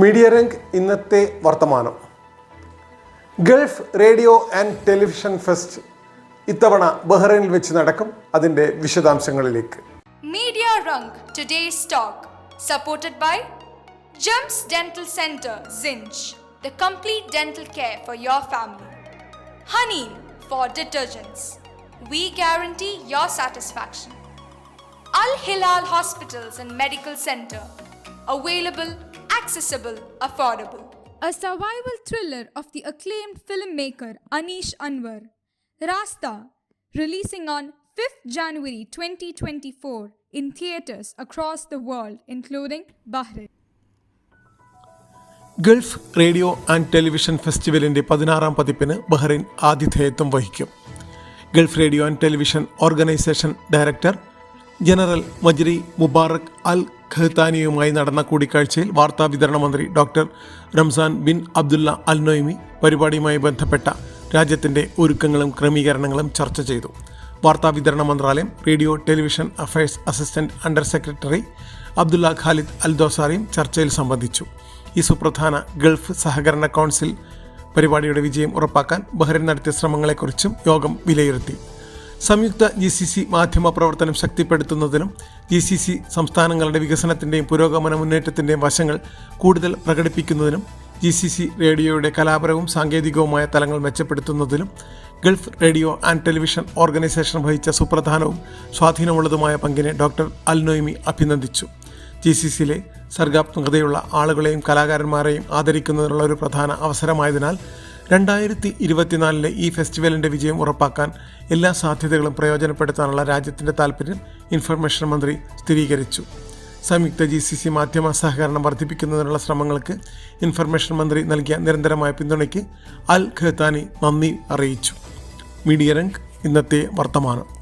Media റംഗ് ഇന്നത്തെ വർത്തമാനം. Gulf radio and television fest ഇത്തവണ ബഹ്റൈനിൽ വെച്ച് നടക്കും അതിന്റെ വിശദാംശങ്ങളിലേക്ക്. Media റംഗ് today stock supported by Gems dental center സിഞ്ച് the complete dental care for your family. Honey for detergents. We guarantee your satisfaction. Al Hilal hospitals and medical center available accessible, affordable. A survival thriller of the acclaimed filmmaker Anish Anwar, Rasta, releasing on 5th January 2024 in theatres across the world, including Bahrain. Gulf radio and television ഫെസ്റ്റിവലിന്റെ പതിനാറാം പതിപ്പിന് Bahrain ആതിഥേയത്വം വഹിക്കും Gulf radio and television organisation director general Majri Mubarak Al ഖഹ്താനിയുമായി നടന്ന കൂടിക്കാഴ്ചയിൽ വാർത്താ വിതരണ മന്ത്രി doctor Ramzan bin Abdullah Al Noaimi പരിപാടിയുമായി ബന്ധപ്പെട്ട രാജ്യത്തിന്റെ ഒരുക്കങ്ങളും ക്രമീകരണങ്ങളും ചർച്ച ചെയ്തു. വാർത്താ വിതരണ മന്ത്രാലയം radio television affairs assistant under secretary Abdullah Khalid Al ദോസാറിയും ചർച്ചയിൽ സംബന്ധിച്ചു. ഈ സുപ്രധാന ഗൾഫ് സഹകരണ കൗൺസിൽ പരിപാടിയുടെ വിജയം ഉറപ്പാക്കാൻ ബഹ്റൈൻ നടത്തിയ ശ്രമങ്ങളെക്കുറിച്ചും യോഗം വിലയിരുത്തി. സംയുക്ത ജി സി സി മാധ്യമ പ്രവർത്തനം ശക്തിപ്പെടുത്തുന്നതിനും ജി സി സി സംസ്ഥാനങ്ങളുടെ വികസനത്തിന്റെയും പുരോഗമന മുന്നേറ്റത്തിന്റെയും വശങ്ങൾ കൂടുതൽ പ്രകടിപ്പിക്കുന്നതിനും ജി സി സി റേഡിയോയുടെ കലാപരവും സാങ്കേതികവുമായ തലങ്ങൾ മെച്ചപ്പെടുത്തുന്നതിനും Gulf radio and television organisation വഹിച്ച സുപ്രധാനവും സ്വാധീനമുള്ളതുമായ പങ്കിനെ ഡോക്ടർ അൽനോയ്മി അഭിനന്ദിച്ചു. ജി സി സിയിലെ സർഗാത്മകതയുള്ള ആളുകളെയും കലാകാരന്മാരെയും ആദരിക്കുന്നതിനുള്ള ഒരു പ്രധാന അവസരമായതിനാൽ രണ്ടായിരത്തി ഇരുപത്തിനാലിലെ ഈ ഫെസ്റ്റിവലിന്റെ വിജയം ഉറപ്പാക്കാൻ എല്ലാ സാധ്യതകളും പ്രയോജനപ്പെടുത്താനുള്ള രാജ്യത്തിന്റെ താൽപ്പര്യം ഇൻഫർമേഷൻ മന്ത്രി സ്ഥിരീകരിച്ചു. സംയുക്ത ജി സി സി മാധ്യമ സഹകരണം വർദ്ധിപ്പിക്കുന്നതിനുള്ള ശ്രമങ്ങൾക്ക് ഇൻഫർമേഷൻ മന്ത്രി നൽകിയ നിരന്തരമായ പിന്തുണയ്ക്ക് അൽ ഖഹ്താനി നന്ദി അറിയിച്ചു. മീഡിയ രംഗ് ഇന്നത്തെ വർത്തമാനം.